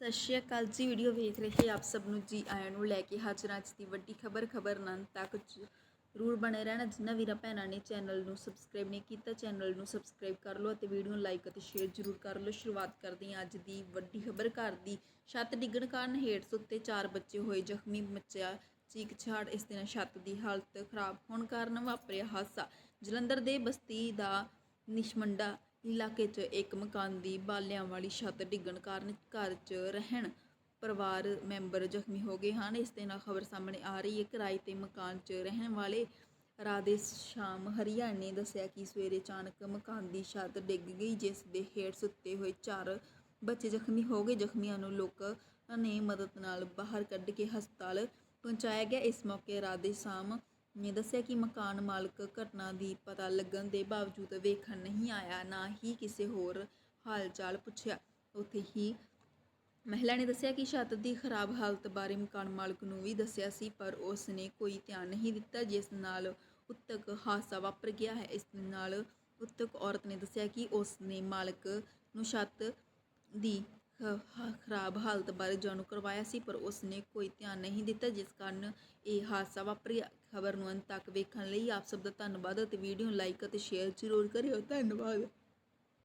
ਸਤਿ ਸ਼੍ਰੀ ਅਕਾਲ ਜੀ, ਵੀਡੀਓ ਵੇਖ ਰਹੇ ਆਪ ਸਭ ਨੂੰ ਜੀ ਆਇਆਂ ਨੂੰ ਲੈ ਕੇ ਹਾਜ਼ਰ ਅੱਜ ਦੀ ਵੱਡੀ ਖਬਰ ਖਬਰ ਨੰਨ ਤੱਕ ਜ਼ਰੂਰ ਬਣੇ ਰਹਿਣਾ। ਜਿਨ੍ਹਾਂ ਵੀਰਾਂ ਭੈਣਾਂ ਨੇ ਚੈਨਲ ਨੂੰ ਸਬਸਕ੍ਰਾਈਬ ਨਹੀਂ ਕੀਤਾ, ਚੈਨਲ ਨੂੰ ਸਬਸਕ੍ਰਾਈਬ ਕਰ ਲਓ ਅਤੇ ਵੀਡੀਓ ਨੂੰ ਲਾਈਕ ਅਤੇ ਸ਼ੇਅਰ ਜ਼ਰੂਰ ਕਰ ਲਓ। ਸ਼ੁਰੂਆਤ ਕਰਦੇ ਹਾਂ ਅੱਜ ਦੀ ਵੱਡੀ ਖਬਰ। ਘਰ ਦੀ ਛੱਤ ਡਿੱਗਣ ਕਾਰਨ ਹੇਠ ਸੁੱਤੇ ਚਾਰ ਬੱਚੇ ਹੋਏ। ਜ਼ਖਮੀ ਮੱਚਿਆ ਚੀਕ ਛਾੜ, ਇਸ ਦਿਨ ਛੱਤ ਦੀ ਹਾਲਤ ਖਰਾਬ ਹੋਣ ਕਾਰਨ ਵਾਪਰਿਆ ਹਾਦਸਾ। ਜਲੰਧਰ ਦੇ ਬਸਤੀ ਦਾ ਨਿਸ਼ਮੰਡਾ ਇਲਾਕੇ 'ਚ ਇੱਕ ਮਕਾਨ ਦੀ ਬਾਲਿਆਂ ਵਾਲੀ ਛੱਤ ਡਿੱਗਣ ਕਾਰਨ ਘਰ 'ਚ ਰਹਿਣ ਪਰਿਵਾਰ ਮੈਂਬਰ ਜ਼ਖਮੀ ਹੋ ਗਏ ਹਨ। ਇਸ ਦੇ ਨਾਲ ਖਬਰ ਸਾਹਮਣੇ ਆ ਰਹੀ ਹੈ। ਕਿਰਾਏ ਤੇ ਮਕਾਨ 'ਚ ਰਹਿਣ ਵਾਲੇ ਰਾਧੇ ਸ਼ਾਮ ਹਰੀਆ ਨੇ ਦੱਸਿਆ ਕਿ ਸਵੇਰੇ ਅਚਾਨਕ ਮਕਾਨ ਦੀ ਛੱਤ ਡਿੱਗ ਗਈ, ਜਿਸ ਦੇ ਹੇਠ ਸੁੱਤੇ ਹੋਏ ਚਾਰ ਬੱਚੇ ਜ਼ਖਮੀ ਹੋ ਗਏ। ਜ਼ਖਮੀਆਂ ਨੂੰ ਲੋਕਾਂ ਨੇ ਮਦਦ ਨਾਲ ਬਾਹਰ ਕੱਢ ਕੇ ਹਸਪਤਾਲ ਪਹੁੰਚਾਇਆ ਗਿਆ। ਇਸ ਮੌਕੇ ਰਾਧੇ ਸ਼ਾਮ ਨੇ ਦੱਸਿਆ ਕਿ ਮਕਾਨ ਮਾਲਕ ਘਟਨਾ ਦੀ ਪਤਾ ਲੱਗਣ ਦੇ ਬਾਵਜੂਦ ਵੇਖਣ ਨਹੀਂ ਆਇਆ, ਨਾ ਹੀ ਕਿਸੇ ਹੋਰ ਹਾਲ-ਚਾਲ ਪੁੱਛਿਆ। ਉੱਥੇ ਹੀ ਮਹਿਲਾ ਨੇ ਦੱਸਿਆ ਕਿ ਛੱਤ ਦੀ ਖਰਾਬ ਹਾਲਤ ਬਾਰੇ ਮਕਾਨ ਮਾਲਕ ਨੂੰ ਵੀ ਦੱਸਿਆ ਸੀ, ਪਰ ਉਸ ਨੇ ਕੋਈ ਧਿਆਨ ਨਹੀਂ ਦਿੱਤਾ, ਜਿਸ ਨਾਲ ਉੱਤਕ ਹਾਦਸਾ ਵਾਪਰ ਗਿਆ ਹੈ। ਇਸ ਨਾਲ ਉਤਕ ਔਰਤ ਨੇ ਦੱਸਿਆ ਕਿ ਉਸ ਨੇ ਮਾਲਕ ਨੂੰ ਛੱਤ ਦੀ ਖਰਾਬ ਹਾਲਤ ਬਾਰੇ ਜਾਣੂ ਕਰਵਾਇਆ ਸੀ, ਪਰ ਉਸ ਨੇ ਕੋਈ ਧਿਆਨ ਨਹੀਂ ਦਿੱਤਾ, ਜਿਸ ਕਾਰਨ ਇਹ ਹਾਦਸਾ ਵਾਪਰਿਆ। ਖਬਰ ਨੂੰ ਅੰਤ ਤੱਕ ਵੇਖਣ ਲਈ ਆਪ ਸਭ ਦਾ ਧੰਨਵਾਦ ਅਤੇ ਵੀਡੀਓ ਨੂੰ ਲਾਈਕ ਅਤੇ ਸ਼ੇਅਰ ਜ਼ਰੂਰ ਕਰਿਓ। ਧੰਨਵਾਦ।